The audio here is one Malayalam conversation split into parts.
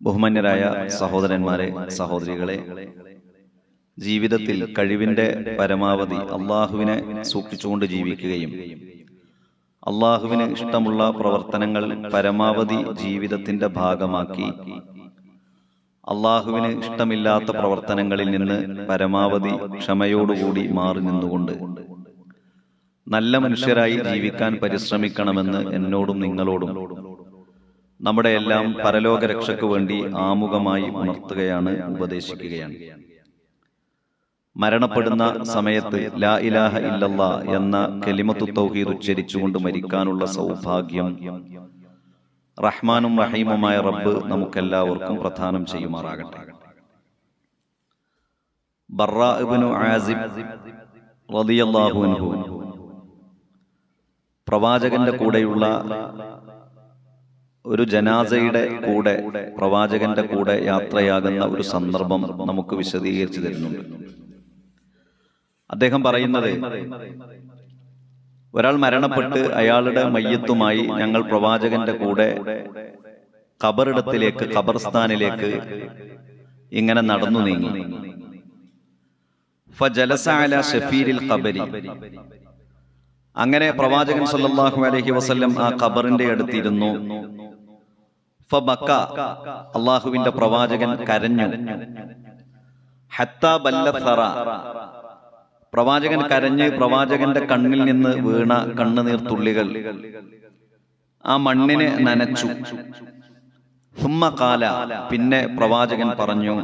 ബഹുമാന്യരായ സഹോദരന്മാരെ സഹോദരികളെ ജീവിതത്തിൽ കഴിവിന്റെ പരമാവധി അള്ളാഹുവിനെ സൂക്ഷിച്ചുകൊണ്ട് ജീവിക്കുകയും അള്ളാഹുവിന് ഇഷ്ടമുള്ള പ്രവർത്തനങ്ങൾ പരമാവധി ജീവിതത്തിന്റെ ഭാഗമാക്കി. അള്ളാഹുവിന് ഇഷ്ടമില്ലാത്ത പ്രവർത്തനങ്ങളിൽ നിന്ന് പരമാവധി ക്ഷമയോടുകൂടി മാറി നിന്നുകൊണ്ട്. നല്ല മനുഷ്യരായി ജീവിക്കാൻ പരിശ്രമിക്കണമെന്ന് എന്നോടും നിങ്ങളോടും നമ്മുടെ എല്ലാം പരലോക രക്ഷയ്ക്ക് വേണ്ടി ആമുഖമായി ഉണർത്തുകയാണ് ഉപദേശിക്കുകയാണ്. മരണപ്പെടുന്ന സമയത്ത് ലാ ഇലാഹ ഇല്ലല്ല എന്ന കെലിമത്തു തൗഹീദ് ഉച്ചരിച്ചുകൊണ്ട് മരിക്കാനുള്ള സൗഭാഗ്യം റഹ്മാനും റഹീമുമായ റബ്ബ് നമുക്കെല്ലാവർക്കും പ്രധാനം ചെയ്യുമാറാകട്ടെ. ബറാബിനു ആസിബ് പ്രവാചകന്റെ കൂടെയുള്ള ഒരു ജനാസയുടെ കൂടെ പ്രവാചകന്റെ കൂടെ യാത്രയാകുന്ന ഒരു സന്ദർഭം നമുക്ക് വിശദീകരിച്ചു തരുന്നുണ്ട്. അദ്ദേഹം പറയുന്നത് ഒരാൾ മരണപ്പെട്ട് അയാളുടെ മയ്യത്തുമായി ഞങ്ങൾ പ്രവാചകന്റെ കൂടെ ഖബറിടത്തിലേക്ക് ഖബർസ്ഥാനിലേക്ക് ഇങ്ങനെ നടന്നു നീങ്ങി. ഷഫീരിൽ ഖബരി. അങ്ങനെ പ്രവാചകൻ സല്ലാഹു അലഹി വസ്ല്ലം ആ ഖബറിന്റെ അടുത്തിരുന്നു. അള്ളാഹുവിന്റെ പ്രവാചകൻ കരഞ്ഞു. പ്രവാചകൻ കരഞ്ഞ് പ്രവാചകന്റെ കണ്ണിൽ നിന്ന് വീണ കണ്ണുനീർ തുള്ളികൾ. ആ മണ്ണിനെ നനച്ചു. ഹുമ്മ കാല. പിന്നെ പ്രവാചകൻ പറഞ്ഞു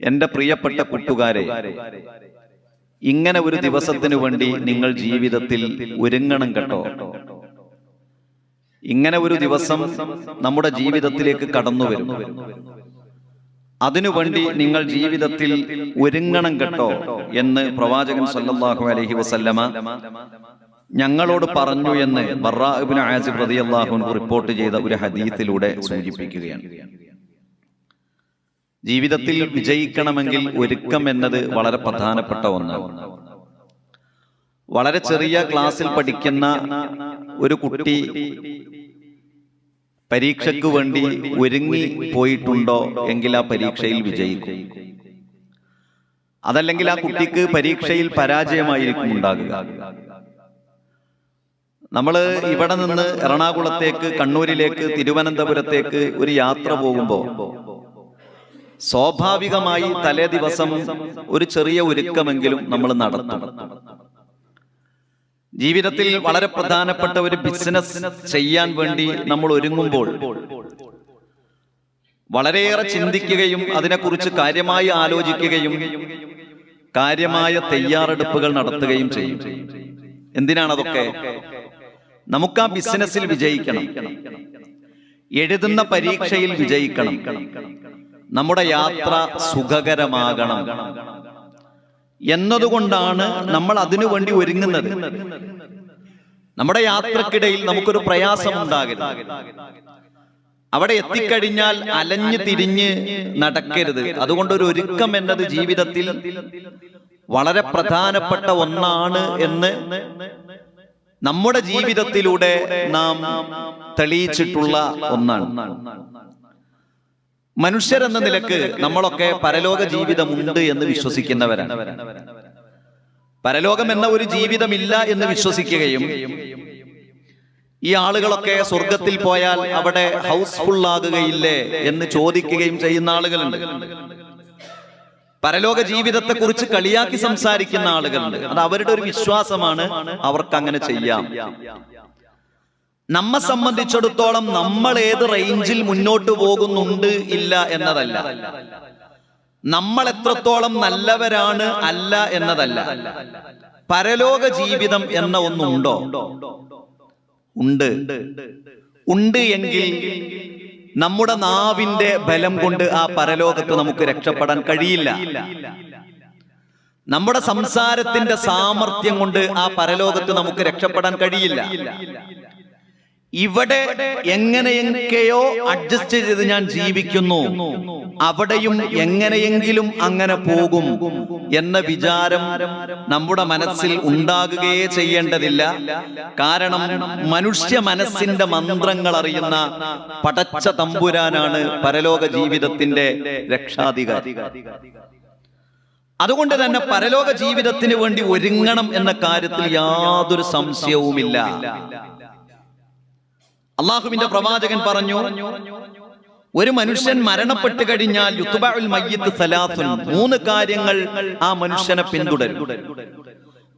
എന്റെ പ്രിയപ്പെട്ട കൂട്ടുകാരെ ഇങ്ങനെ ഒരു ദിവസത്തിനു വേണ്ടി നിങ്ങൾ ജീവിതത്തിൽ ഒരുങ്ങണം കേട്ടോ. ഇങ്ങനെ ഒരു ദിവസം നമ്മുടെ ജീവിതത്തിലേക്ക് കടന്നു വരും. അതിനുവേണ്ടി നിങ്ങൾ ജീവിതത്തിൽ ഒരുങ്ങണം കേട്ടോ എന്ന് പ്രവാചകൻ സല്ലാഹു അലഹി വസല്ലമ ഞങ്ങളോട് പറഞ്ഞു എന്ന് ബറാബിൻ ആസിഫ് റളിയല്ലാഹു അൻഹു റിപ്പോർട്ട് ചെയ്ത ഒരു ഹദീത്തിലൂടെ സൂചിപ്പിക്കുകയാണ്. ജീവിതത്തിൽ വിജയിക്കണമെങ്കിൽ ഒരുക്കം എന്നത് വളരെ പ്രധാനപ്പെട്ട ഒന്നാണ് വളരെ ചെറിയ ക്ലാസ്സിൽ പഠിക്കുന്ന ഒരു കുട്ടി പരീക്ഷയ്ക്ക് വേണ്ടി ഒരുങ്ങി പോയിട്ടുണ്ടോ എങ്കിൽ ആ പരീക്ഷയിൽ വിജയിക്കും. അതല്ലെങ്കിൽ ആ കുട്ടിക്ക് പരീക്ഷയിൽ പരാജയമായിരിക്കും ഉണ്ടാകുക. നമ്മൾ ഇവിടെ നിന്ന് എറണാകുളത്തേക്ക് കണ്ണൂരിലേക്ക് തിരുവനന്തപുരത്തേക്ക് ഒരു യാത്ര പോകുമ്പോൾ സ്വാഭാവികമായി തലേ ദിവസം ഒരു ചെറിയ ഒരുക്കമെങ്കിലും നമ്മൾ നടത്തും. ജീവിതത്തിൽ വളരെ പ്രധാനപ്പെട്ട ഒരു ബിസിനസ് ചെയ്യാൻ വേണ്ടി നമ്മൾ ഒരുങ്ങുമ്പോൾ വളരെയേറെ ചിന്തിക്കുകയും അതിനെക്കുറിച്ച് കാര്യമായി ആലോചിക്കുകയും കാര്യമായ തയ്യാറെടുപ്പുകൾ നടത്തുകയും ചെയ്യും. എന്തിനാണ് അതൊക്കെ? നമുക്ക് ആ ബിസിനസ്സിൽ വിജയിക്കണം. എഴുതുന്ന പരീക്ഷയിൽ വിജയിക്കണം. നമ്മുടെ യാത്ര സുഖകരമാകണം. എന്നതുകൊണ്ടാണ് നമ്മൾ അതിനു വേണ്ടി ഒരുങ്ങുന്നത്. നമ്മുടെ യാത്രക്കിടയിൽ നമുക്കൊരു പ്രയാസം ഉണ്ടാകരുത് അവിടെ എത്തിക്കഴിഞ്ഞാൽ അലഞ്ഞു തിരിഞ്ഞ് നടക്കരുത്. അതുകൊണ്ട് ഒരു ഒരുക്കം എന്നത് ജീവിതത്തിൽ വളരെ പ്രധാനപ്പെട്ട ഒന്നാണ് എന്ന് നമ്മുടെ ജീവിതത്തിലൂടെ നാം തെളിയിച്ചിട്ടുള്ള ഒന്നാണ്. മനുഷ്യരെന്ന നിലയ്ക്ക് നമ്മളൊക്കെ പരലോക ജീവിതമുണ്ട് എന്ന് വിശ്വസിക്കുന്നവരാണ്. പരലോകം എന്ന ഒരു ജീവിതമില്ല എന്ന് വിശ്വസിക്കുകയും ഈ ആളുകളൊക്കെ സ്വർഗത്തിൽ പോയാൽ അവിടെ ഹൗസ്ഫുൾ ആകുകയില്ലേ എന്ന് ചോദിക്കുകയും ചെയ്യുന്ന ആളുകളുണ്ട്. പരലോക ജീവിതത്തെ കുറിച്ച് കളിയാക്കി സംസാരിക്കുന്ന ആളുകളുണ്ട്. അത് അവരുടെ ഒരു വിശ്വാസമാണ്. അവർക്ക് അങ്ങനെ ചെയ്യാം. നമ്മെ സംബന്ധിച്ചിടത്തോളം നമ്മൾ ഏത് റേഞ്ചിൽ മുന്നോട്ട് പോകുന്നുണ്ട് ഇല്ല എന്നതല്ല. നമ്മൾ എത്രത്തോളം നല്ലവരാണ് അല്ല എന്നതല്ല. പരലോക ജീവിതം എന്ന ഒന്നുണ്ടോ ഉണ്ട്? ഉണ്ട്? എങ്കിൽ നമ്മുടെ നാവിന്റെ ബലം കൊണ്ട് ആ പരലോകത്ത് നമുക്ക് രക്ഷപ്പെടാൻ കഴിയില്ല. നമ്മുടെ സംസാരത്തിന്റെ സാമർഥ്യം കൊണ്ട് ആ പരലോകത്ത് നമുക്ക് രക്ഷപ്പെടാൻ കഴിയില്ല. ഇവിടെ എങ്ങനെയൊക്കെയോ അഡ്ജസ്റ്റ് ചെയ്ത് ഞാൻ ജീവിക്കുന്നു. അവിടെയും എങ്ങനെയെങ്കിലും അങ്ങനെ പോകും എന്ന വിചാരം നമ്മുടെ മനസ്സിൽ ഉണ്ടാകുകയേ ചെയ്യേണ്ടതില്ല. കാരണം മനുഷ്യ മനസ്സിന്റെ മന്ത്രങ്ങൾ അറിയുന്ന പടച്ച തമ്പുരാനാണ് പരലോക ജീവിതത്തിന്റെ രക്ഷാധികാരി. അതുകൊണ്ട് തന്നെ പരലോക ജീവിതത്തിന് വേണ്ടി ഒരുങ്ങണം എന്ന കാര്യത്തിൽ യാതൊരു സംശയവുമില്ല. അള്ളാഹുവിന്റെ പ്രവാചകൻ പറഞ്ഞു ഒരു മനുഷ്യൻ മരണപ്പെട്ട് കഴിഞ്ഞാൽ മൂന്ന് കാര്യങ്ങൾ ആ മനുഷ്യനെ പിന്തുടരും.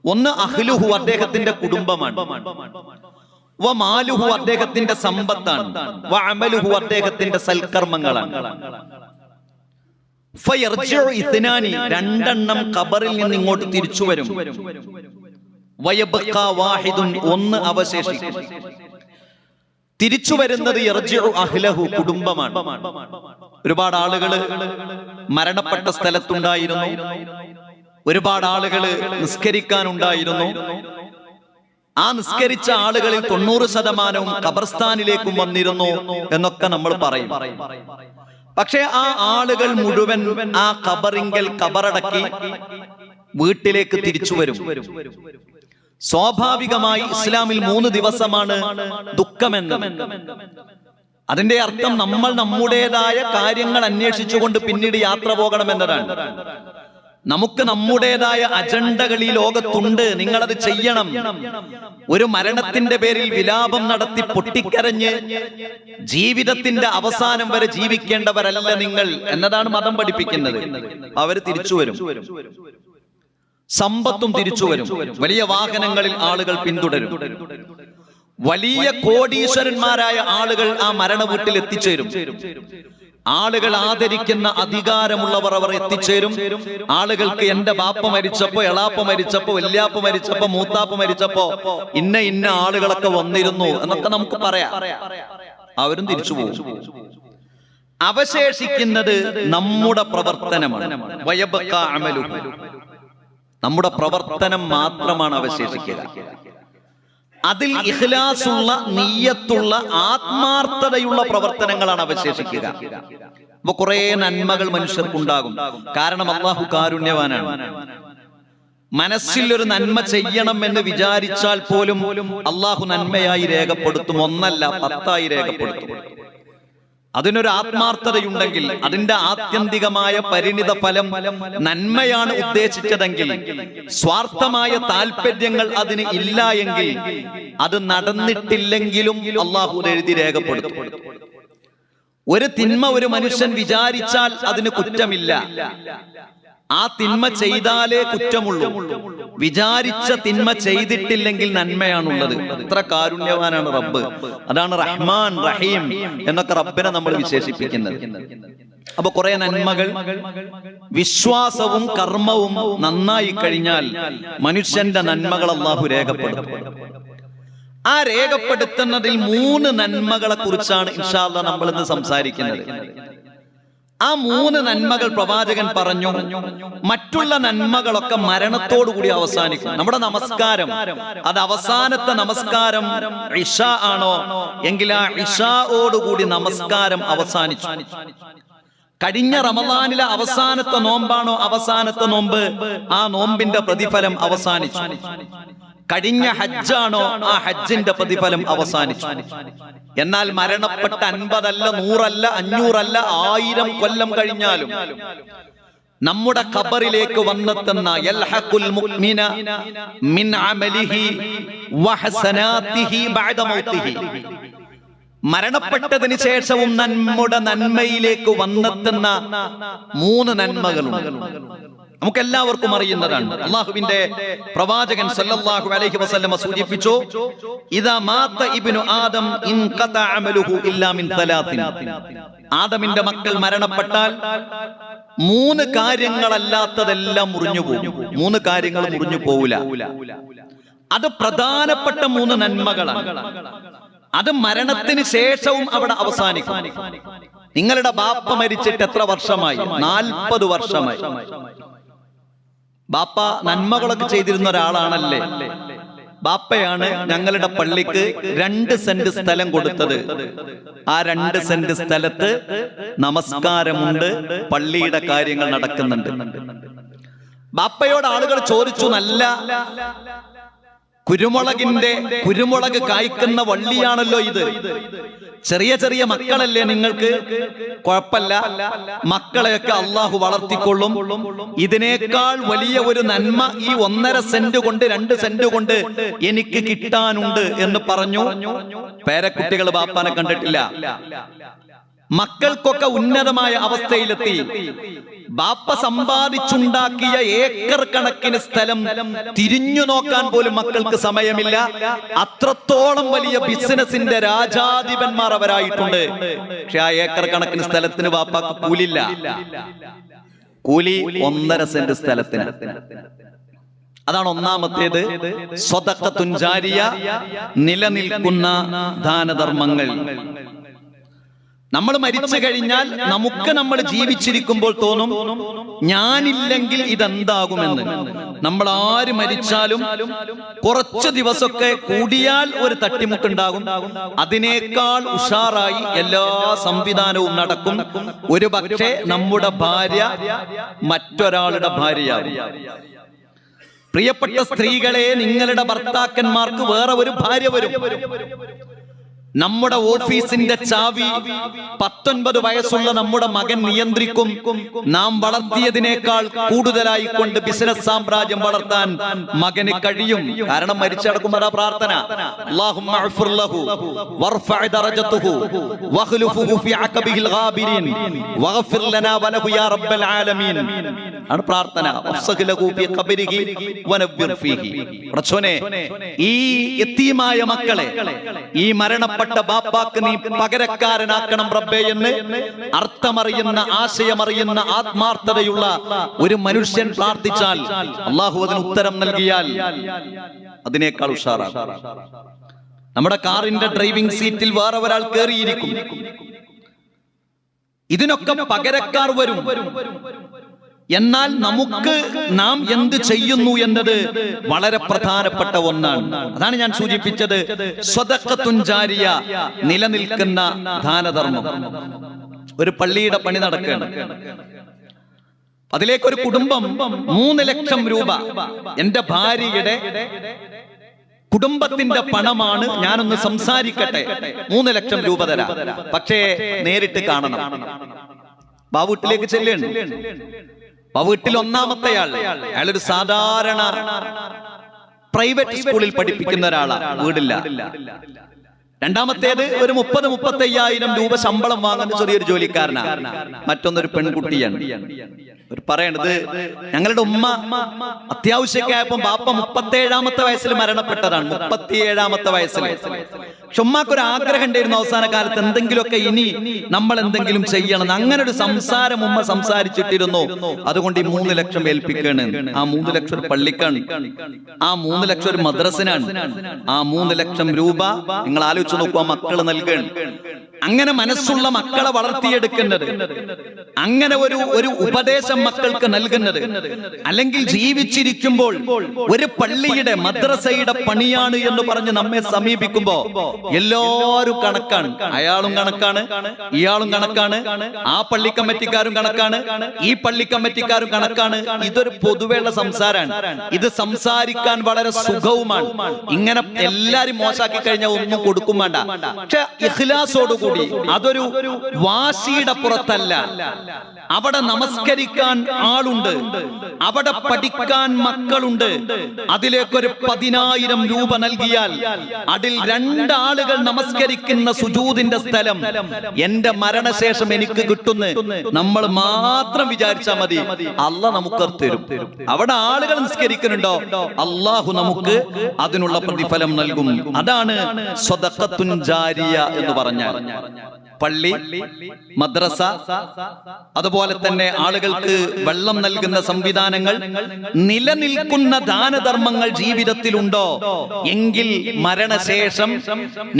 ഒന്ന് അഹ്ലുഹു അദ്ദേഹത്തിന്റെ കുടുംബമാണ്. മാലുഹു അദ്ദേഹത്തിന്റെ സമ്പത്താണ്. അമലുഹു അദ്ദേഹത്തിന്റെ സൽക്കർമ്മങ്ങളാണ്. രണ്ടെണ്ണം ഖബറിൽ നിന്ന് ഇങ്ങോട്ട് തിരിച്ചു വരും. ഒന്ന് അവശേഷിക്കും. തിരിച്ചു വരുന്നത് അഹ്ലഹു കുടുംബമാണ്. ഒരുപാട് ആളുകൾ മരണപ്പെട്ട സ്ഥലത്തുണ്ടായിരുന്നു. ഒരുപാട് ആളുകൾ നിസ്കരിക്കാനുണ്ടായിരുന്നു. ആ നിസ്കരിച്ച ആളുകളിൽ തൊണ്ണൂറ് ശതമാനവും ഖബർസ്ഥാനിലേക്കും വന്നിരുന്നു എന്നൊക്കെ നമ്മൾ പറയും. പക്ഷേ ആ ആളുകൾ മുഴുവൻ ആ ഖബറിങ്കൽ ഖബറടക്കി വീട്ടിലേക്ക് തിരിച്ചു വരും. സ്വാഭാവികമായി ഇസ്ലാമിൽ മൂന്ന് ദിവസമാണ് ദുഃഖമെന്ന് അതിന്റെ അർത്ഥം നമ്മൾ നമ്മുടേതായ കാര്യങ്ങൾ അന്വേഷിച്ചുകൊണ്ട് പിന്നീട് യാത്ര പോകണമെന്നതാണ്. നമുക്ക് നമ്മുടേതായ അജണ്ടകൾ ഈ ലോകത്തുണ്ട്. നിങ്ങളത് ചെയ്യണം. ഒരു മരണത്തിന്റെ പേരിൽ വിലാപം നടത്തി പൊട്ടിക്കരഞ്ഞ് ജീവിതത്തിന്റെ അവസാനം വരെ ജീവിക്കേണ്ടവരല്ല നിങ്ങൾ എന്നതാണ് മതം പഠിപ്പിക്കുന്നത്. അവർ തിരിച്ചു വരും. സമ്പത്തും തിരിച്ചു വരും. വലിയ വാഹനങ്ങളിൽ ആളുകൾ പിന്തുടരും. വലിയ കോടീശ്വരന്മാരായ ആളുകൾ ആ മരണ വീട്ടിൽ എത്തിച്ചേരും. ആളുകൾ ആദരിക്കുന്ന അധികാരമുള്ളവർ അവർ എത്തിച്ചേരും. ആളുകൾക്ക് എന്റെ ബാപ്പ മരിച്ചപ്പോ എളാപ്പ മരിച്ചപ്പോ വല്യാപ്പ മരിച്ചപ്പോ മൂത്താപ്പ മരിച്ചപ്പോ ഇന്ന ഇന്ന ആളുകളൊക്കെ വന്നിരുന്നു എന്നൊക്കെ നമുക്ക് പറയാം. അവരും തിരിച്ചു പോകും. അവശേഷിക്കുന്നത് നമ്മുടെ പ്രവർത്തനമാണ്. വയബക്ക അമലുഹു. നമ്മുടെ പ്രവർത്തനം മാത്രമാണ് അവശേഷിക്കുക. അതിൽ ഇഖ്ലാസുള്ള നീയത്തുള്ള ആത്മാർത്ഥതയുള്ള പ്രവർത്തനങ്ങളാണ് അവശേഷിക്കുക. അപ്പൊ കുറെ നന്മകൾ മനുഷ്യർക്കുണ്ടാകും. കാരണം അള്ളാഹു കാരുണ്യവാനാണ്. മനസ്സിൽ ഒരു നന്മ ചെയ്യണം എന്ന് വിചാരിച്ചാൽ പോലും അള്ളാഹു നന്മയായി രേഖപ്പെടുത്തും. ഒന്നല്ല പത്തായി രേഖപ്പെടുത്തും. അതിനൊരു ആത്മാർത്ഥതയുണ്ടെങ്കിൽ അതിന്റെ ആത്യന്തികമായ പരിണിത ഫലം നന്മയാണ് ഉദ്ദേശിച്ചതെങ്കിൽ സ്വാർത്ഥമായ താല്പര്യങ്ങൾ അതിന് ഇല്ല എങ്കിൽ അത് നടന്നിട്ടില്ലെങ്കിലും അള്ളാഹു എഴുതി രേഖപ്പെടുത്തും. ഒരു തിന്മ ഒരു മനുഷ്യൻ വിചാരിച്ചാൽ അതിന് കുറ്റമില്ല. ആ തിന്മ ചെയ്താലേ കുറ്റമുള്ളൂ. വിചാരിച്ച തിന്മ ചെയ്തിട്ടില്ലെങ്കിൽ നന്മയാണുള്ളത്. അത്ര കാരുണ്യവാനാണ് റബ്ബ്. അതാണ് റഹ്മാൻ റഹീം എന്നൊക്കെ റബ്ബിനെ നമ്മൾ വിശേഷിപ്പിക്കുന്നത്. അപ്പൊ കുറെ നന്മകൾ വിശ്വാസവും കർമ്മവും നന്നായി കഴിഞ്ഞാൽ മനുഷ്യന്റെ നന്മകൾ അള്ളാഹു രേഖപ്പെടുത്തും. ആ രേഖപ്പെടുത്തുന്നതിൽ മൂന്ന് നന്മകളെ കുറിച്ചാണ് ഇൻഷാല്ല നമ്മൾ ഇന്ന് സംസാരിക്കുന്നത്. ആ മൂന്ന് നന്മകൾ പ്രവാചകൻ പറഞ്ഞു. മറ്റുള്ള നന്മകളൊക്കെ മരണത്തോടുകൂടി അവസാനിക്കും. നമ്മുടെ നമസ്കാരം അത് അവസാനത്തെ നമസ്കാരം ഇഷ ആണോ? എങ്കിൽ ആ ഇഷായോടുകൂടി നമസ്കാരം അവസാനിച്ചു. കഴിഞ്ഞ റമദാനിലെ അവസാനത്തെ നോമ്പാണോ? അവസാനത്തെ നോമ്പ്. ആ നോമ്പിന്റെ പ്രതിഫലം അവസാനിച്ചു. കഴിഞ്ഞ ഹജ്ജാണോ? ആ ഹജ്ജിന്റെ പ്രതിഫലം അവസാനിച്ചു. എന്നാൽ മരണപ്പെട്ട അൻപതല്ല നൂറല്ല അഞ്ഞൂറല്ല ആയിരം കൊല്ലം കഴിഞ്ഞാലും നമ്മുടെ ഖബറിലേക്ക് വന്നെത്തുന്ന മിൻ ബഅദ മൗതിഹി മരണപ്പെട്ടതിന് ശേഷവും നമ്മുടെ നന്മയിലേക്ക് വന്നെത്തുന്ന മൂന്ന് നന്മകളുണ്ട്. നമുക്ക് എല്ലാവർക്കും അറിയുന്നതാണ്. അള്ളാഹുവിന്റെ പ്രവാചകൻ സല്ലല്ലാഹു അലൈഹി വസല്ലമ സൂചിപ്പിച്ചു ഇദാ മാത ഇബ്നു ആദം ഇൻ ഖത അമലുഹു ഇല്ലാ മിൻ തലാത്തിൻ ആദമിന്റെ മക്കൾ മരണപ്പെട്ടാൽ മൂന്ന് കാര്യങ്ങളല്ലാത്തതെല്ലാം മുറിഞ്ഞു പോകും മൂന്ന് കാര്യങ്ങൾ മുറിഞ്ഞു പോവില്ല. അത് പ്രധാനപ്പെട്ട മൂന്ന് നന്മകളാണ്. അത് മരണത്തിന് ശേഷവും അവിടെ അവസാനിക്കും. നിങ്ങളുടെ ബാപ്പ മരിച്ചിട്ട് എത്ര വർഷമായി? നാൽപ്പത് വർഷമായി. ബാപ്പ നന്മകളൊക്കെ ചെയ്തിരുന്ന ഒരാളാണല്ലേ? ബാപ്പയാണ് ഞങ്ങളുടെ പള്ളിക്ക് രണ്ട് സെന്റ് സ്ഥലം കൊടുത്തത്. ആ രണ്ട് സെന്റ് സ്ഥലത്ത് നമസ്കാരമുണ്ട് പള്ളിയുടെ കാര്യങ്ങൾ നടക്കുന്നുണ്ട്. ബാപ്പയോട് ആളുകൾ ചോദിച്ചു നല്ല കുരുമുളകിന്റെ കുരുമുളക് കായ്ക്കുന്ന വള്ളിയാണല്ലോ ഇത്. ചെറിയ ചെറിയ മക്കളല്ലേ നിങ്ങൾക്ക്? കുഴപ്പമില്ല. മക്കളെയൊക്കെ അള്ളാഹു വളർത്തിക്കൊള്ളും. ഇതിനേക്കാൾ വലിയ ഒരു നന്മ ഈ ഒന്നര സെന്റ് കൊണ്ട് രണ്ട് സെന്റ് കൊണ്ട് എനിക്ക് കിട്ടാനുണ്ട് എന്ന് പറഞ്ഞു. പേരക്കുട്ടികൾ ബാപ്പാനെ കണ്ടിട്ടില്ല. മക്കൾക്കൊക്കെ ഉന്നതമായ അവസ്ഥയിലെത്തി. ബാപ്പ സമ്പാദിച്ചുണ്ടാക്കിയ ഏക്കർ കണക്കിന് സ്ഥലം തിരിഞ്ഞു നോക്കാൻ പോലും മക്കൾക്ക് സമയമില്ല. അത്രത്തോളം വലിയ ബിസിനസിന്റെ രാജാധിപന്മാർ അവരായിട്ടുണ്ട്. പക്ഷെ ആ ഏക്കർ കണക്കിന് സ്ഥലത്തിന് ബാപ്പാക്ക് കൂലില്ല കൂലി ഒന്നര സെന്റ് സ്ഥലത്തിന്. അതാണ് ഒന്നാമത്തേത്. സ്വതക്കത്തുഞ്ചാരിയ നിലനിൽക്കുന്ന ദാനധർമ്മങ്ങൾ. നമ്മൾ മരിച്ചു കഴിഞ്ഞാൽ നമുക്ക് നമ്മൾ ജീവിച്ചിരിക്കുമ്പോൾ തോന്നും ഞാനില്ലെങ്കിൽ ഇതെന്താകുമെന്ന്. നമ്മൾ ആര് മരിച്ചാലും കുറച്ച് ദിവസമൊക്കെ കൂടിയാൽ ഒരു തട്ടിമുട്ടുണ്ടാകും. അതിനേക്കാൾ ഉഷാറായി എല്ലാ സംവിധാനവും നടക്കും. ഒരു പക്ഷേ നമ്മുടെ ഭാര്യ മറ്റൊരാളുടെ ഭാര്യയാകും. പ്രിയപ്പെട്ട സ്ത്രീകളെ നിങ്ങളുടെ ഭർത്താക്കന്മാർക്ക് വേറെ ഒരു ഭാര്യ വരും. നമ്മുടെ ഓഫീസിന്റെ ചാവി പത്തൊൻപത് വയസ്സുള്ള നമ്മുടെ മകൻ നിയന്ത്രിക്കും. നാം വളർത്തിയതിനേക്കാൾ കൂടുതലായി കൊണ്ട് ബിസിനസ് സാമ്രാജ്യം വളർത്താൻ മകന് കഴിയും. കാരണം മരിച്ചടക്കും പ്രാർത്ഥന. അല്ലാഹുമ്മ ആണ് പ്രാർത്ഥന. ഈ യതീമായ മക്കളെ ഈ മരണപ്പെട്ട ബാപ്പാക്ക് നീ പകരക്കാരനാക്കണം റബ്ബേ എന്ന് അർത്ഥമറിയുന്ന ആശയമറിയുന്ന ആത്മാർത്ഥതയുള്ള ഒരു മനുഷ്യൻ പ്രാർത്ഥിച്ചാൽ അള്ളാഹു അതിന് ഉത്തരം നൽകിയാൽ അതിനേക്കാൾ ഉഷാറാണ് നമ്മുടെ കാറിന്റെ ഡ്രൈവിംഗ് സീറ്റിൽ വേറെ ഒരാൾ കയറിയിരിക്കും ഇതിനൊക്കെ പകരക്കാർ വരും. എന്നാൽ നമുക്ക് നാം എന്ത് ചെയ്യുന്നു എന്നത് വളരെ പ്രധാനപ്പെട്ട ഒന്നാണ്. അതാണ് ഞാൻ സൂചിപ്പിച്ചത്. സ്വതക്കത്തുഞ്ചാരിയ നിലനിൽക്കുന്ന ദാനധർമ്മം. ഒരു പള്ളിയുടെ പണി നടക്കുകയാണ്. അതിലേക്ക് ഒരു കുടുംബം മൂന്ന് ലക്ഷം രൂപ. എന്റെ ഭാര്യയുടെ കുടുംബത്തിന്റെ പണമാണ് ഞാനൊന്ന് സംസാരിക്കട്ടെ. മൂന്ന് ലക്ഷം രൂപ തരാം. പക്ഷേ നേരിട്ട് കാണണം. ബാവൂട്ടിലേക്ക് ചെല്ലുന്നു വീട്ടിൽ ഒന്നാമത്തെയാൾ അയാളൊരു സാധാരണ പ്രൈവറ്റ് സ്കൂളിൽ പഠിപ്പിക്കുന്ന ഒരാളാണ് വീടില്ല. രണ്ടാമത്തേത് ഒരു മുപ്പത് മുപ്പത്തി അയ്യായിരം രൂപ ശമ്പളം വാങ്ങുന്ന ചെറിയൊരു ജോലിക്കാരനാണ് മറ്റൊന്നൊരു പെൺകുട്ടിയാണ്. ഒരു പറയണത് ഞങ്ങളുടെ ഉമ്മ അത്യാവശ്യക്കായപ്പോ ബാപ്പ മുപ്പത്തി ഏഴാമത്തെ വയസ്സിൽ മരണപ്പെട്ടതാണ്. മുപ്പത്തി ഏഴാമത്തെ വയസ്സിൽ. പക്ഷെ ആഗ്രഹം ഉണ്ടായിരുന്നു അവസാന കാലത്ത്. എന്തെങ്കിലുമൊക്കെ ഇനി നമ്മൾ എന്തെങ്കിലും ചെയ്യണം. അങ്ങനെ ഒരു സംസാരം ഉമ്മ സംസാരിച്ചിട്ടിരുന്നു. അതുകൊണ്ട് ഈ മൂന്ന് ലക്ഷം ഏൽപ്പിക്കാണ്. ആ മൂന്ന് ലക്ഷം ഒരു പള്ളിക്കാണ്. ആ മൂന്ന് ലക്ഷം ഒരു മദ്രസിനാണ്. ആ മൂന്ന് ലക്ഷം രൂപ നിങ്ങൾ ആലോചിച്ച് നോക്കുക മക്കൾ നൽകണം. അങ്ങനെ മനസ്സുള്ള മക്കളെ വളർത്തിയെടുക്കുന്നത്. അങ്ങനെ ഒരു ഒരു ഉപദേശം മക്കൾക്ക് നൽകുന്നത്. അല്ലെങ്കിൽ ജീവിച്ചിരിക്കുമ്പോൾ ഒരു പള്ളിയുടെ മദ്രസയുടെ പണിയാണ് എന്ന് പറഞ്ഞ് നമ്മെ സമീപിക്കുമ്പോ എല്ലാവരും കണക്കാണ്. അയാളും കണക്കാണ്. ഇയാളും കണക്കാണ്. ആ പള്ളി കമ്മിറ്റിക്കാരും കണക്കാണ്. ഈ പള്ളി കമ്മിറ്റിക്കാരും കണക്കാണ്. ഇതൊരു പൊതുവെയുള്ള സംസാരമാണ് ഇത് സംസാരിക്കാൻ വളരെ സുഖവുമാണ്. ഇങ്ങനെ എല്ലാരും മോശാക്കി കഴിഞ്ഞാൽ ഒന്നും കൊടുക്കും വേണ്ട. പക്ഷെ ഇഖ്ലാസോടുകൂടി അതൊരു വാശിയുടെ പുറത്തല്ല. അവിടെ നമസ്കരിക്കാൻ ആളുണ്ട്. അവിടെ പഠിക്കാൻ മക്കളുണ്ട്. അതിലേക്കൊരു പതിനായിരം രൂപ നൽകിയാൽ അതിൽ രണ്ടാളുകൾ നമസ്കരിക്കുന്ന സുജൂതിന്റെ സ്ഥലം എന്റെ മരണശേഷം എനിക്ക് കിട്ടുന്നു നമ്മൾ മാത്രം വിചാരിച്ചാൽ മതി. അല്ല നമുക്ക് തരും. അവിടെ ആളുകൾ നിസ്കരിക്കുന്നുണ്ടോ? അള്ളാഹു നമുക്ക് അതിനുള്ള പ്രതിഫലം നൽകും. അതാണ് സ്വതക്കത്തുൻ ജാരിയ എന്ന് പറഞ്ഞാൽ. പള്ളി മദ്രസ അതുപോലെ തന്നെ ആളുകൾക്ക് വെള്ളം നൽകുന്ന സംവിധാനങ്ങൾ നിലനിൽക്കുന്ന ദാനധർമ്മങ്ങൾ ജീവിതത്തിലുണ്ടോ? എങ്കിൽ മരണശേഷം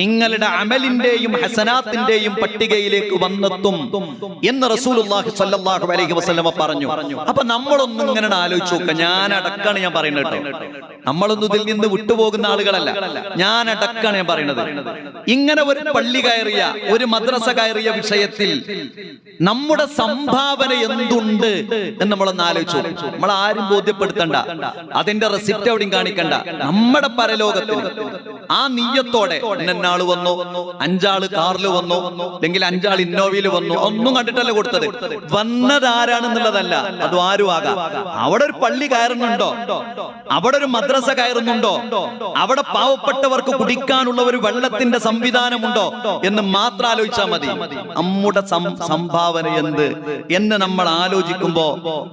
നിങ്ങളുടെ അമലിന്റെയും ഹസനാത്തിന്റെയും പട്ടികയിലേക്ക് വന്നെത്തും എന്ന് റസൂലുള്ളാഹി സ്വല്ലല്ലാഹു അലൈഹി വസല്ലമ പറഞ്ഞു. അപ്പൊ നമ്മളൊന്നും ഇങ്ങനെ ആലോചിച്ച് നോക്കുക ഞാൻ അടക്കാണ് ഞാൻ പറയുന്നത് കേട്ടോ. നമ്മളൊന്നും ഇതിൽ നിന്ന് വിട്ടുപോകുന്ന ആളുകളല്ല. ഞാൻ അടക്കാണ് ഞാൻ പറയുന്നത്. ഇങ്ങനെ ഒരു പള്ളി കയറിയ ഒരു മദ്രസ കയറിയ വിഷയത്തിൽ നമ്മുടെ സംഭാവന എന്തുണ്ട് എന്ന് നമ്മളൊന്ന് ആലോചിച്ചു നമ്മൾ ആരും ബോധ്യപ്പെടുത്തണ്ട. അതിന്റെ റെസിപ്റ്റ് എവിടെയും കാണിക്കണ്ട. നമ്മുടെ പരലോകത്തിൽ ആ നീയത്തോടെ ഇന്നാൾ വന്നു അഞ്ചാൾ കാറിൽ വന്നു അല്ലെങ്കിൽ അഞ്ചാൾ ഇന്നോവയിൽ വന്നു ഒന്നും കണ്ടിട്ടല്ല കൊടുത്തത്. വന്നത് ആരാണെന്നുള്ളതല്ല അത് ആരും ആകാം. അവിടെ ഒരു പള്ളി കയറുന്നുണ്ടോ? അവിടെ ഒരു മദ്രസ കയറുന്നുണ്ടോ? അവിടെ പാവപ്പെട്ടവർക്ക് കുടിക്കാനുള്ള ഒരു വെള്ളത്തിന്റെ സംവിധാനമുണ്ടോ എന്ന് മാത്രം ആലോചിച്ചാൽ മതി. നമ്മുടെ സം- സംഭാവന എന്ത് എന്ന് നമ്മൾ ആലോചിക്കുമ്പോ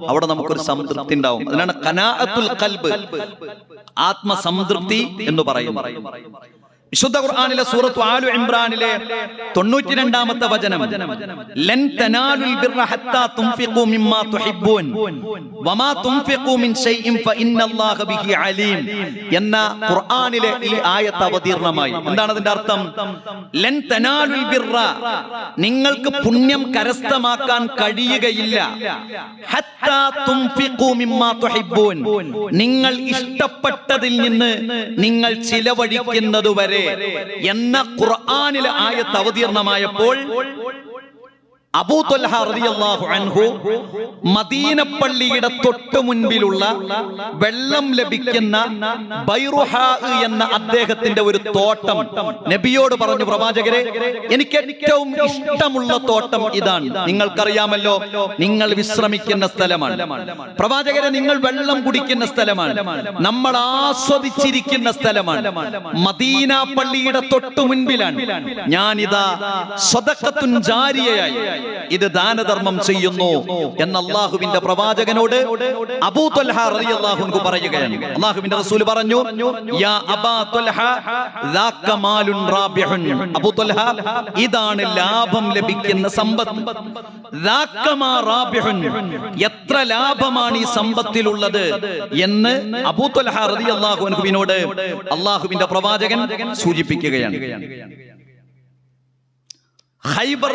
അവിടെ നമുക്കൊരു സംതൃപ്തി ഉണ്ടാവും. അതിനാണ് കനാഅത്തുൽ കൽബ് ആത്മസംതൃപ്തി എന്ന് പറയും വിശുദ്ധ ഖുർആാനിലെ സൂറത്ത് ആലു ഇമ്രാനിലെ തൊണ്ണൂറ്റി രണ്ടാമത്തെ വചനം. ലൻ തനാലുൽ ബിർറ ഹത്താ തുൻഫിഖു മിമ്മാ തുഹിബ്ബൂൻ. വമാ തുൻഫിഖു മിൻ ഷൈഇൻ ഫഇന്നല്ലാഹ ബിഹി അലീം. എന്ന ഖുർആനിലെ ഈ ആയത്ത് അവതീർണമായി. എന്താണ് അതിന്റെ അർത്ഥം? ലൻ തനാലുൽ ബിർറ. നിങ്ങൾക്ക് പുണ്യം കരസ്ഥമാക്കാൻ കഴിയുകയില്ല. ഹത്താ തുൻഫിഖു മിമ്മാ തുഹിബ്ബൂൻ. നിങ്ങൾ ഇഷ്ടപ്പെട്ടതിൽ നിന്ന് നിങ്ങൾ ചിലവഴിക്കുന്നതുവരെ എന്ന ഖുർആാനിലെ ആയത്ത് അവതീർണമായപ്പോൾ അൻഹു മദീന പള്ളിയുടെ തൊട്ടു മുൻപിലുള്ള വെള്ളം ലഭിക്കുന്ന ബൈറുഹ എന്ന അദ്ദേഹത്തിന്റെ ഒരു തോട്ടം. നബിയോട് പറഞ്ഞു പ്രവാചകരെ എനിക്ക് ഏറ്റവും ഇഷ്ടമുള്ള തോട്ടം ഇതാണ്. നിങ്ങൾക്കറിയാമല്ലോ നിങ്ങൾ വിശ്രമിക്കുന്ന സ്ഥലമാണ്. പ്രവാചകരെ നിങ്ങൾ വെള്ളം കുടിക്കുന്ന സ്ഥലമാണ്. നമ്മൾ ആസ്വദിച്ചിരിക്കുന്ന സ്ഥലമാണ്. മദീന പള്ളിയുടെ തൊട്ടു മുൻപിലാണ്. ഞാനിതാ സ്വതക്കത്തുൻ ജാരിയയായി ഇത് ദാനധർമ്മം ചെയ്യുന്നു എന്ന അള്ളാഹുവിന്റെ പ്രവാചകനോട് അബൂ ത്വൽഹ റളിയല്ലാഹു പറയുകയാണ്. അള്ളാഹുവിന്റെ റസൂൽ പറഞ്ഞു യാ അബാ ത്വൽഹ ദാക മാലുൻ ഇതാണ് ലാഭം ലഭിക്കുന്ന സമ്പത്ത്. ദാക മാ എത്ര ലാഭമാണ് ഈ സമ്പത്തിലുള്ളത്? എന്ന് അബൂ ത്വൽഹ റളിയല്ലാഹു അൻഹുവിനോട് അള്ളാഹുവിന്റെ പ്രവാചകൻ സൂചിപ്പിക്കുകയാണ്. ഖൈബർ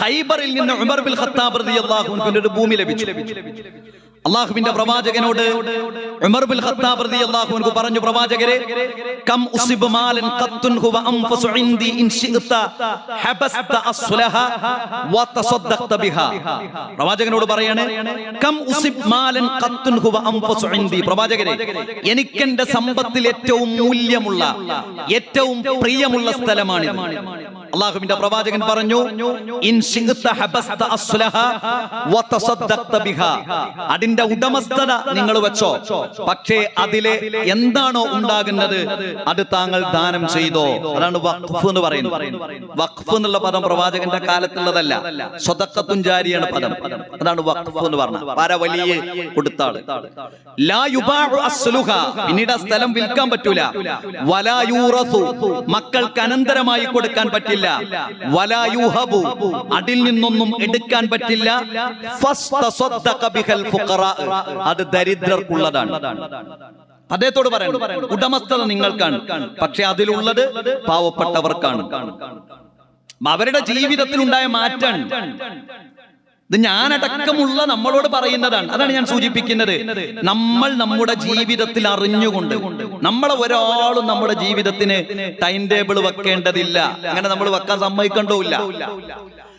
ഖൈബറിൽ നിന്ന് ഉമർ ബിൻ ഖത്താബ് റളിയല്ലാഹു അൻഹുവിന് ഒരു ഭൂമി ലഭിച്ചു. അള്ളാഹുവിന്റെ പ്രവാചകനോട് ഉമർ ബിൻ ഖത്താബ് റളിയല്ലാഹു അൻഹു പറഞ്ഞു പ്രവാചകരെ കം ഉസിബ് മാലൻ ഖത്തുൻ ഹുവ അൻഫസു ഇൻദി ഇൻ ശിഅത ഹബസ്ത അസ്ലഹ വ തസദ്ദഖത ബിഹാ. പ്രവാചകനോട് പറയാണ് കം ഉസിബ് മാലൻ ഖത്തുൻ ഹുവ അൻഫസു ഇൻദി. പ്രവാചകരെ എനിക്ക് എന്റെ സമ്പത്തിൽ ഏറ്റവും മൂല്യമുള്ള ഏറ്റവും പ്രിയമുള്ള സ്ഥലമാണിത്. അള്ളാഹുവിന്റെ പ്രവാചകൻ പറഞ്ഞു അതിന്റെ ഉടമസ്ഥത നിങ്ങൾ വെച്ചോ. പക്ഷേ അതിലെ എന്താണോ ഉണ്ടാകുന്നത് അത് താങ്കൾ ദാനം ചെയ്തോ. അതാണ് വഖഫ് എന്ന് പറയുന്നത്. വഖഫ് എന്നുള്ള പദം പ്രവാചകന്റെ കാലത്തുള്ളതല്ല. സ്വതക്കത്തും ജാരിയാണ് പദം. അതാണ് വഖഫ് എന്ന് പറഞ്ഞത്. പര വലിയ അസ്ലുഹ. പിന്നീട് ആ സ്ഥലം വിൽക്കാൻ പറ്റൂല. വലാ യൂറസു. മക്കൾക്ക് അനന്തരമായി കൊടുക്കാൻ പറ്റില്ല. വലാ യുഹബു. അതിൽ നിന്നൊന്നും എടുക്കാൻ പറ്റില്ല. അത് ദരിദ്രർക്കുള്ളതാണ്. അദ്ദേഹത്തോട് പറയണം. ഉടമസ്ഥത നിങ്ങൾക്കാണ്. പക്ഷെ അതിലുള്ളത് പാവപ്പെട്ടവർക്കാണ്. അവരുടെ ജീവിതത്തിൽ ഉണ്ടായ മാറ്റാണ് ഇത് ഞാനടക്കമുള്ള നമ്മളോട് പറയുന്നതാണ്. അതാണ് ഞാൻ സൂചിപ്പിക്കുന്നത്. നമ്മൾ നമ്മുടെ ജീവിതത്തിൽ അറിഞ്ഞുകൊണ്ട് നമ്മളെ ഒരാളും നമ്മുടെ ജീവിതത്തിന് ടൈം ടേബിൾ വെക്കേണ്ടതില്ല. അങ്ങനെ നമ്മൾ വെക്കാൻ സമ്മതിക്കണ്ടോല്ല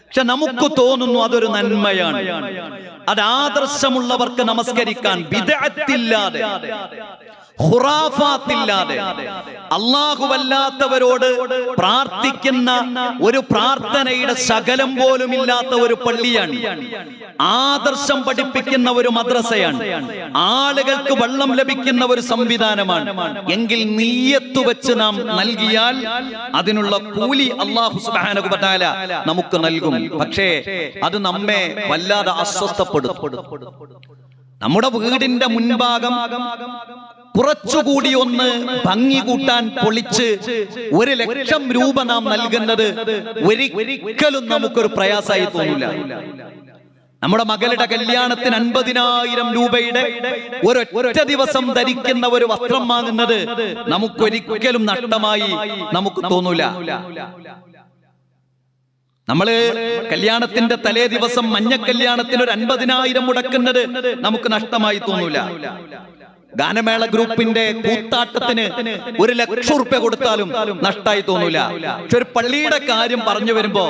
പക്ഷെ നമുക്ക് തോന്നുന്നു അതൊരു നന്മയാണ്. അത് ആദർശമുള്ളവർക്ക് നമസ്കരിക്കാൻ വിദഗ്ധില്ലാതെ ഹുറാഫാത്തില്ലാതെ അള്ളാഹുവല്ലാത്തവരോട് പ്രാർത്ഥിക്കുന്ന ഒരു പ്രാർത്ഥനയുടെ ശകലം പോലും ഇല്ലാത്ത ഒരു പള്ളിയാണ്. ആദർശം പഠിപ്പിക്കുന്ന ഒരു മദ്രസയാണ്. ആളുകൾക്ക് വെള്ളം ലഭിക്കുന്ന ഒരു സംവിധാനമാണ്. എങ്കിൽ നീയത്ത് വെച്ച് നാം നൽകിയാൽ അതിനുള്ള കൂലി അള്ളാഹു വ നമുക്ക് നൽകും. പക്ഷേ അത് നമ്മെ വല്ലാതെ അസ്വസ്ഥപ്പെടുത്തും. നമ്മുടെ വീടിന്റെ മുൻഭാഗം കുറച്ചുകൂടി ഒന്ന് ഭംഗി കൂട്ടാൻ പൊളിച്ച് ഒരു ലക്ഷം രൂപ നാം നൽകുന്നത് ഒരിക്കലും നമുക്കൊരു പ്രയാസമായി തോന്നില്ല നമ്മുടെ മകളുടെ കല്യാണത്തിന് അൻപതിനായിരം രൂപയുടെ ഒരൊറ്റ ഒറ്റ ദിവസം ധരിക്കുന്ന ഒരു വസ്ത്രം വാങ്ങുന്നത് നമുക്കൊരിക്കലും നഷ്ടമായി നമുക്ക് തോന്നൂല. നമ്മൾ കല്യാണത്തിന്റെ തലേ ദിവസം മഞ്ഞ കല്യാണത്തിന് ഒരു അൻപതിനായിരം മുടക്കുന്നത് നമുക്ക് നഷ്ടമായി തോന്നൂല. ഗാനമേള ഗ്രൂപ്പിന്റെ കൂത്താട്ടത്തിന് ഒരു ലക്ഷം റുപ്യ കൊടുത്താലും നഷ്ടമായി തോന്നൂല. പക്ഷെ ഒരു പള്ളിയുടെ കാര്യം പറഞ്ഞു വരുമ്പോ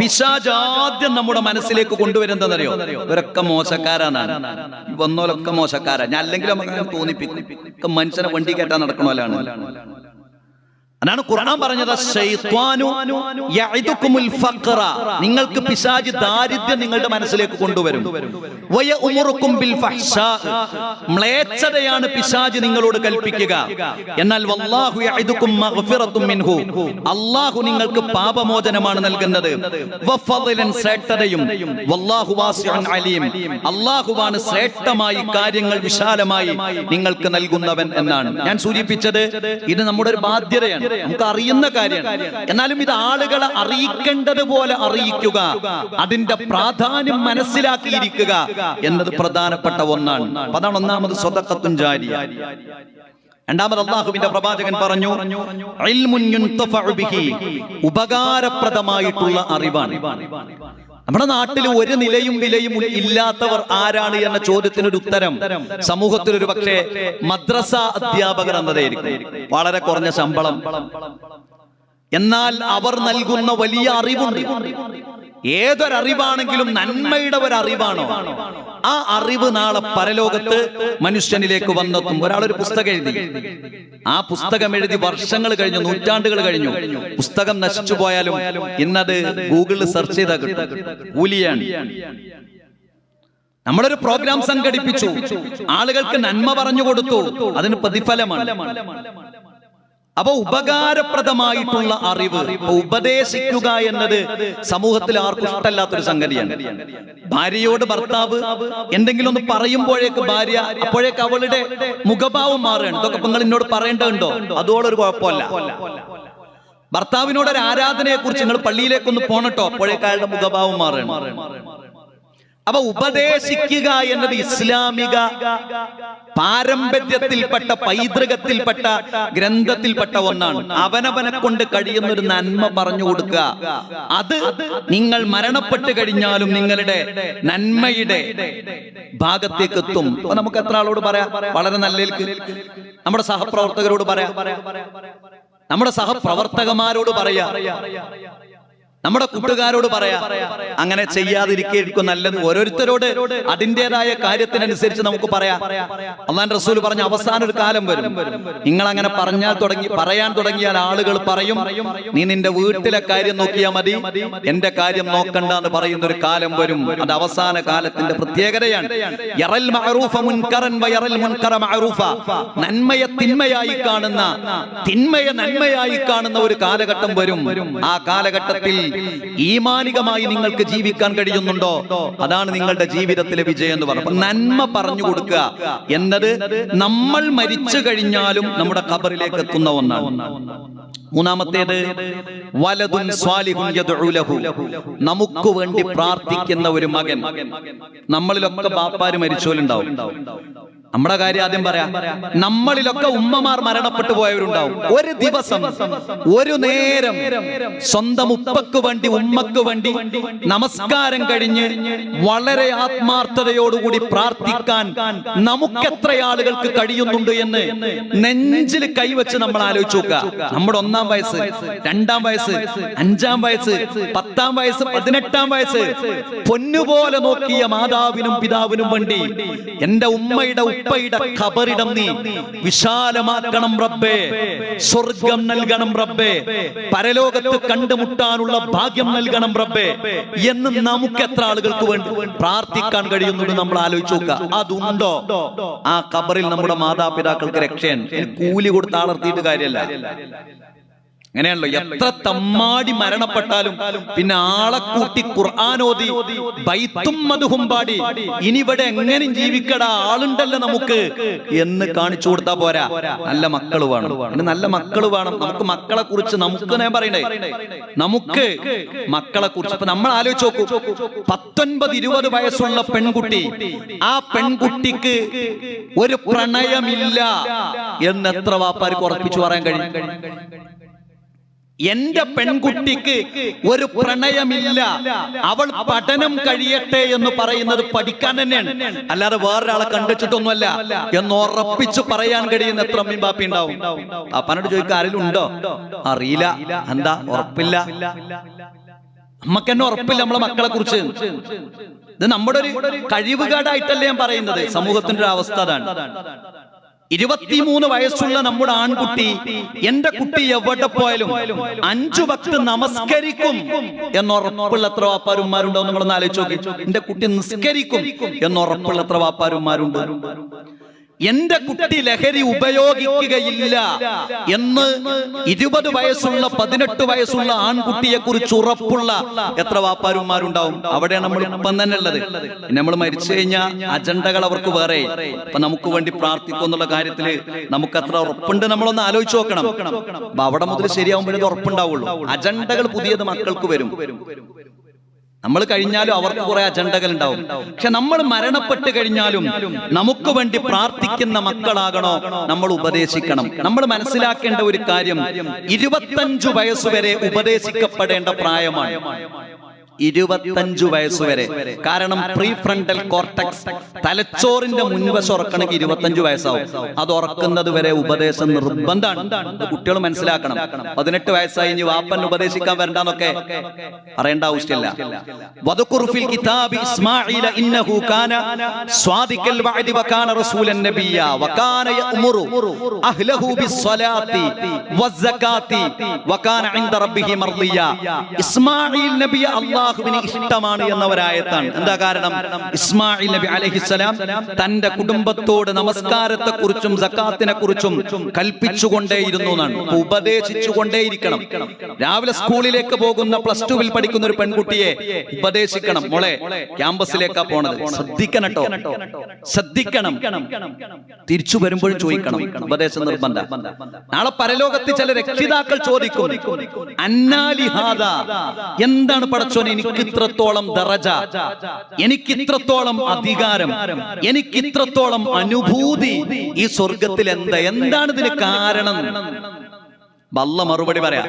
പിശാജ് ആദ്യം നമ്മുടെ മനസ്സിലേക്ക് കൊണ്ടുവരുന്നതെന്നറിയോ? ഇവരൊക്കെ മോശക്കാരാണ്. വന്നോലൊക്കെ മോശക്കാരാ. ഞാൻ അല്ലെങ്കിലും അങ്ങനെ തോന്നിപ്പിക്കും. മനുഷ്യനെ വണ്ടി കയറ്റാൻ നടക്കണോലാണ് അതാണ് ഖുർആൻ പറഞ്ഞത് നിങ്ങൾക്ക് പിശാച് ദാരിദ്ര്യം നിങ്ങളുടെ മനസ്സിലേക്ക് കൊണ്ടുവരും. മ്ലേച്ഛതയാണ് പിശാച് നിങ്ങളോട് കൽപ്പിക്കുക. എന്നാൽ മിൻഹു. അല്ലാഹു നിങ്ങൾക്ക് പാപമോചനമാണ് നൽകുന്നത്. ശ്രേഷ്ഠതയും. അലീം. അള്ളാഹുവാണ് ശ്രേഷ്ഠമായി കാര്യങ്ങൾ വിശാലമായി നിങ്ങൾക്ക് നൽകുന്നവൻ എന്നാണ്. ഞാൻ സൂചിപ്പിച്ചത് ഇത് നമ്മുടെ ഒരു ബാധ്യതയാണ്. നമുക്ക് അറിയുന്ന കാര്യമാണ് എന്നാലും ഇത് ആളുകളെ അറിയിക്കേണ്ടതുപോലെ അറിയിക്കുക. അതിന്റെ പ്രാധാന്യം മനസ്സിലാക്കിയിരിക്കുക എന്നത് പ്രധാനപ്പെട്ട ഒന്നാണ്. അതാണ് ഒന്നാമത് സ്വതക്കത്തും ജാരിയ. രണ്ടാമത് അള്ളാഹുവിന്റെ പ്രവാചകൻ പറഞ്ഞു. ഉപകാരപ്രദമായിട്ടുള്ള അറിവാണ്. നമ്മുടെ നാട്ടിൽ ഒരു നിലയും വിലയും ഇല്ലാത്തവർ ആരാണ് എന്ന ചോദ്യത്തിന് ഒരു ഉത്തരം സമൂഹത്തിൽ ഒരു പക്ഷേ മദ്രസ അധ്യാപകർ എന്നതായിരിക്കും. വളരെ കുറഞ്ഞ ശമ്പളം. എന്നാൽ അവർ നൽകുന്ന വലിയ അറിവുണ്ട്. ഏതൊരറിവാണെങ്കിലും നന്മയുടെ ഒരു അറിവാണോ ആ അറിവ് നാളെ പരലോകത്ത് മനുഷ്യനിലേക്ക് വന്നെത്തും. ഒരാളൊരു പുസ്തകം എഴുതി. ആ പുസ്തകം എഴുതി വർഷങ്ങൾ കഴിഞ്ഞു നൂറ്റാണ്ടുകൾ കഴിഞ്ഞു. പുസ്തകം നശിച്ചു പോയാലും ഇന്നത് ഗൂഗിളിൽ സെർച്ച് ചെയ്താൽ കിട്ടും. കൂലിയാണ്. നമ്മളൊരു പ്രോഗ്രാം സംഘടിപ്പിച്ചു. ആളുകൾക്ക് നന്മ പറഞ്ഞു കൊടുത്തു. അതിന് പ്രതിഫലമാണ്. അപ്പൊ ഉപകാരപ്രദമായിട്ടുള്ള അറിവ് ഉപദേശിക്കുക എന്നത് സമൂഹത്തിൽ ആർക്കും ഇഷ്ടമല്ലാത്തൊരു സംഗതിയാണ്. ഭാര്യയോട് ഭർത്താവ് എന്തെങ്കിലും ഒന്ന് പറയുമ്പോഴേക്ക് ഭാര്യ അപ്പോഴേക്ക് അവളുടെ മുഖഭാവം മാറുകയാണ്. ഇതൊക്കെ നിങ്ങൾ എന്നോട് പറയേണ്ടതുണ്ടോ? അതോടൊരു കുഴപ്പമല്ല. ഭർത്താവിനോട് ഒരു ആരാധനയെ കുറിച്ച് നിങ്ങൾ പള്ളിയിലേക്കൊന്ന് പോണട്ടോ അപ്പോഴേക്ക് അയാളുടെ മുഖഭാവം മാറുകയാണ്. അപ്പൊ ഉപദേശിക്കുക എന്നത് ഇസ്ലാമിക പാരമ്പര്യത്തിൽപ്പെട്ട പൈതൃകത്തിൽപ്പെട്ട ഗ്രന്ഥത്തിൽപ്പെട്ട ഒന്നാണ്. അവനവനെ കൊണ്ട് കഴിയുന്ന ഒരു നന്മ പറഞ്ഞു കൊടുക്കുക. അത് നിങ്ങൾ മരണപ്പെട്ട് കഴിഞ്ഞാലും നിങ്ങളുടെ നന്മയുടെ ഭാഗത്തേക്ക് എത്തും നമുക്ക് എത്ര ആളോട് പറയാം? വളരെ നല്ലേക്ക് നമ്മുടെ സഹപ്രവർത്തകരോട് പറയാം. നമ്മുടെ സഹപ്രവർത്തകന്മാരോട് പറയാ. നമ്മുടെ കൂട്ടുകാരോട് പറയാ അങ്ങനെ ചെയ്യാതിരിക്കും നല്ലത്. ഓരോരുത്തരോട് അതിന്റെതായ കാര്യത്തിനനുസരിച്ച് നമുക്ക് പറയാം. അള്ളാൻ റസൂൽ പറഞ്ഞ അവസാന ഒരു കാലം വരും. നിങ്ങൾ അങ്ങനെ പറഞ്ഞാൽ തുടങ്ങി പറയാൻ തുടങ്ങിയാൽ ആളുകൾ പറയും നീ നിന്റെ വീട്ടിലെ കാര്യം നോക്കിയാൽ മതി എന്റെ കാര്യം നോക്കണ്ട എന്ന് പറയുന്ന ഒരു കാലം വരും. അത് അവസാന കാലത്തിന്റെ പ്രത്യേകതയാണ്. നന്മയെ തിന്മയായി കാണുന്ന തിന്മയെ നന്മയായി കാണുന്ന ഒരു കാലഘട്ടം വരും. ആ കാലഘട്ടത്തിൽ ഈമാനികമായി നിങ്ങൾക്ക് ജീവിക്കാൻ കഴിയുന്നുണ്ടോ? അതാണ് നിങ്ങളുടെ ജീവിതത്തിലെ വിജയം എന്ന് പറയുന്നത് നന്മ പറഞ്ഞു കൊടുക്കുക. എന്നത് നമ്മൾ മരിച്ചു കഴിഞ്ഞാലും നമ്മുടെ ഖബറിലേക്ക് എത്തുന്ന ഒന്നാണ്. മൂന്നാമത്തേത് വലതുൻ സ്വാലിഹുൻ. നമുക്ക് വേണ്ടി പ്രാർത്ഥിക്കുന്ന ഒരു മകൻ. നമ്മളിലൊക്കെ ബാപ്പാര് മരിച്ചോലുണ്ടാവും. നമ്മുടെ കാര്യം ആദ്യം പറയാം. നമ്മളിലൊക്കെ ഉമ്മമാർ മരണപ്പെട്ടു പോയവരുണ്ടാവും. ഒരു ദിവസം ഒരു നേരം സ്വന്തം ഉപ്പക്ക് വേണ്ടി ഉമ്മക്ക് വേണ്ടി നമസ്കാരം കഴിഞ്ഞ് വളരെ ആത്മാർത്ഥതയോടുകൂടി പ്രാർത്ഥിക്കാൻ നമുക്ക് എത്ര ആളുകൾക്ക് കഴിയുന്നുണ്ട് എന്ന് നെഞ്ചിൽ കൈവച്ച് നമ്മൾ ആലോചിച്ചു നോക്കുക. നമ്മുടെ ഒന്നാം വയസ്സ് രണ്ടാം വയസ്സ് അഞ്ചാം വയസ്സ് പത്താം വയസ്സ് പതിനെട്ടാം വയസ്സ് പൊന്നുപോലെ നോക്കിയ മാതാവിനും പിതാവിനും വേണ്ടി എന്റെ ഉമ്മയുടെ ഉപ്പയുടെ ഖബറിടം നീ വിശാലമാക്കണം റബ്ബേ. സ്വർഗം നൽകണം റബ്ബേ. പരലോകത്ത് കണ്ടുമുട്ടാനുള്ള ഭാഗ്യം നൽകണം റബ്ബേ. എന്ന് നമുക്ക് എത്ര ആളുകൾക്ക് വേണ്ടി പ്രാർത്ഥിക്കാൻ കഴിയുന്നുണ്ട് നമ്മൾ ആലോചിച്ച് നോക്കുക. അതുണ്ടോ? ആ ഖബറിൽ നമ്മുടെ മാതാപിതാക്കൾക്ക് രക്ഷയാണ് കൂലി കൊടുത്ത് ആളർത്തിയിട്ട് കാര്യമല്ല. അങ്ങനെയാണല്ലോ എത്ര തമ്മാടി മരണപ്പെട്ടാലും പിന്നെ ആളെ കൂട്ടി ഖുർആാനോതി ബൈത്തും മധുഹും പാടി ഇനി ഇവിടെ എങ്ങനെയും ജീവിക്കടാ? ആളുണ്ടല്ലോ നമുക്ക് എന്ന് കാണിച്ചു കൊടുത്താ പോരാ. നല്ല മക്കൾ വേണം. പിന്നെ നല്ല മക്കൾ വേണം. നമുക്ക് മക്കളെ കുറിച്ച് നമുക്ക് ഞാൻ പറയണ്ടേ? നമുക്ക് മക്കളെ കുറിച്ച് ഇപ്പൊ നമ്മൾ ആലോചിച്ച് നോക്കൂ. പത്തൊൻപത് ഇരുപത് വയസ്സുള്ള പെൺകുട്ടി ആ പെൺകുട്ടിക്ക് ഒരു പ്രണയമില്ല എന്ന് എത്ര വാപ്പാർക്ക് ഉറപ്പിച്ചു പറയാൻ കഴിയും? എന്റെ പെൺകുട്ടിക്ക് ഒരു പ്രണയമില്ല. അവൾ പഠനം കഴിയട്ടെ എന്ന് പറയുന്നത് പഠിക്കാൻ തന്നെയാണ്. അല്ലാതെ വേറൊരാളെ കണ്ടിച്ചിട്ടൊന്നുമല്ല എന്ന് ഉറപ്പിച്ചു പറയാൻ കഴിയുന്ന എത്ര അമ്മയും ബാപ്പി ഉണ്ടാവും. അപ്പനോട് ചോദിക്കുക ആരെങ്കിലും ഉണ്ടോ? അറിയില്ല. എന്താ? ഉറപ്പില്ല. നമ്മക്കെന്നെ ഉറപ്പില്ല നമ്മളെ മക്കളെ കുറിച്ച്. ഇത് നമ്മുടെ ഒരു കഴിവുകേടായിട്ടല്ലേ ഞാൻ പറയുന്നത്. സമൂഹത്തിന്റെ ഒരു അവസ്ഥ അതാണ്. ഇരുപത്തിമൂന്ന് വയസ്സുള്ള നമ്മുടെ ആൺകുട്ടി എന്റെ കുട്ടി എവിടെ പോയാലും അഞ്ചു ഭക്ത് നമസ്കരിക്കും എന്നുറപ്പുള്ള എത്ര വാപ്പാരുമാരുണ്ടോ നിങ്ങളൊന്ന് ആലോചിച്ച് നോക്കി. എന്റെ കുട്ടി നിസ്കരിക്കും എന്നുറപ്പുള്ള എത്ര വാപ്പാരുമാരുണ്ട്? എന്റെ കുട്ടി ലഹരി ഉപയോഗിക്കുകയില്ല എന്ന് ഇരുപത് വയസ്സുള്ള പതിനെട്ട് വയസ്സുള്ള ആൺകുട്ടിയെ കുറിച്ച് ഉറപ്പുള്ള എത്ര വാപ്പാരുമാരുണ്ടാവും? അവിടെയാണ് നമ്മൾ ഇപ്പം തന്നെ ഉള്ളത്. നമ്മൾ മരിച്ചു കഴിഞ്ഞാൽ അജണ്ടകൾ അവർക്ക് വേറെ. അപ്പൊ നമുക്ക് വേണ്ടി പ്രാർത്ഥിക്കും എന്നുള്ള കാര്യത്തിൽ നമുക്ക് അത്ര ഉറപ്പുണ്ട് നമ്മളൊന്ന് ആലോചിച്ച് നോക്കണം. അപ്പൊ അവിടെ മുതൽ ശരിയാവുമ്പോഴേ ഉറപ്പുണ്ടാവുള്ളൂ. അജണ്ടകൾ പുതിയത് മക്കൾക്ക് വരും. നമ്മൾ കഴിഞ്ഞാലും അവർക്ക് കുറെ അജണ്ടകൾ ഉണ്ടാവും. പക്ഷെ നമ്മൾ മരണപ്പെട്ട് കഴിഞ്ഞാലും നമുക്ക് വേണ്ടി പ്രാർത്ഥിക്കുന്ന മക്കളാകണോ നമ്മൾ ഉപദേശിക്കണം. നമ്മൾ മനസ്സിലാക്കേണ്ട ഒരു കാര്യം ഇരുപത്തഞ്ചു വയസ്സുവരെ ഉപദേശിക്കപ്പെടേണ്ട പ്രായമാണ്. ഇരുപത്തഞ്ചു വയസ്സുവരെ കാരണം പ്രീ ഫ്രണ്ടൽ കോർട്ടക്സ് തലച്ചോറിന്റെ മുൻവശം ഉറക്കണമെങ്കിൽ ഇരുപത്തഞ്ചു വയസ്സാവും. അത് ഉറക്കുന്നത് വരെ ഉപദേശം നിർബന്ധമാണ്. കുട്ടികൾ മനസ്സിലാക്കണം. പതിനെട്ട് വയസ്സായി ഇനി വാപ്പൻ ഉപദേശിക്കാൻ വരണ്ടെന്നൊക്കെ അറിയേണ്ട ആവശ്യമില്ല. വദുഖുർ ഫിൽ കിതാബി ഇസ്മാഈല ഇന്നഹു കാന വകാന റസൂലൻ നബിയ വകാന അഹ്ലഹു വകാന റബ്ബിഹി മർദിയ ഇസ്മാഈൽ നബി അല്ലാഹുവിന് ഇഷ്ടമാണ് എന്നവരായത്താണ്. എന്താ കാരണം? ഇസ്മായിൽ നബി അലഹിസ്സലാം തന്റെ കുടുംബത്തോട് നമസ്കാരത്തെ കുറിച്ചും സക്കാത്തിനെ കുറിച്ചും കൽപ്പിച്ചുകൊണ്ടേയിരുന്നു എന്നാണ് ഉപദേശിച്ചുകൊണ്ടേയിരിക്കണം. രാവിലെ സ്കൂളിലേക്ക് പോകുന്ന പ്ലസ് ടുവിൽ പഠിക്കുന്ന ഒരു പെൺകുട്ടിയെ ഉപദേശിക്കണം. മോളെ ക്യാമ്പസിലേക്കാ പോണത്. ശ്രദ്ധിക്കണം കേട്ടോ ശ്രദ്ധിക്കണം. തിരിച്ചു വരുമ്പോഴും ചോദിക്കണം. ഉപദേശം നിർബന്ധ. നാളെ പരലോകത്ത് ചില രക്ഷിതാക്കൾ ചോദിക്കും അന്നാലിഹാദ എന്താണ് പടച്ചോൻ എനിക്ക് ഇത്രത്തോളം ദറജ എനിക്ക് ഇത്രത്തോളം അധികാരം എനിക്ക് ഇത്രത്തോളം അനുഭൂതി ഈ സ്വർഗത്തിൽ എന്താ? എന്താണ് ഇതിന് കാരണം? വല്ല മറുപടി പറയാം.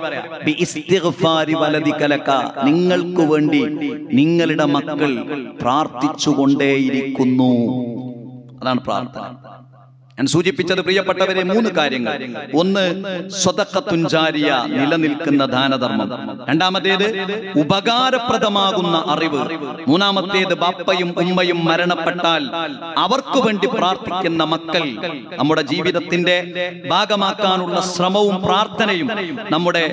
നിങ്ങൾക്ക് വേണ്ടി നിങ്ങളുടെ മക്കൾ പ്രാർത്ഥിച്ചുകൊണ്ടേയിരിക്കുന്നു. അതാണ് പ്രാർത്ഥന. ഞാൻ സൂചിപ്പിച്ചത് പ്രിയപ്പെട്ടവരെ മൂന്ന് കാര്യങ്ങൾ. ഒന്ന് സ്വതക്കത്തുഞ്ചാരിയ നിലനിൽക്കുന്ന ദാനധർമ്മം. രണ്ടാമത്തേത് ഉപകാരപ്രദമാകുന്ന അറിവ്. മൂന്നാമത്തേത് ബാപ്പയും ഉമ്മയും മരണപ്പെട്ടാൽ അവർക്ക് വേണ്ടി പ്രാർത്ഥിക്കുന്ന മക്കൾ. നമ്മുടെ ജീവിതത്തിന്റെ ഭാഗമാക്കാനുള്ള ശ്രമവും പ്രാർത്ഥനയും നമ്മുടെ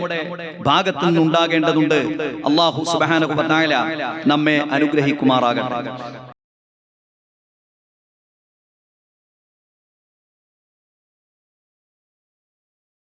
ഭാഗത്തു നിന്നുണ്ടാകേണ്ടതുണ്ട് അള്ളാഹു സുബാന നമ്മെ അനുഗ്രഹിക്കുമാറാകട്ടെ.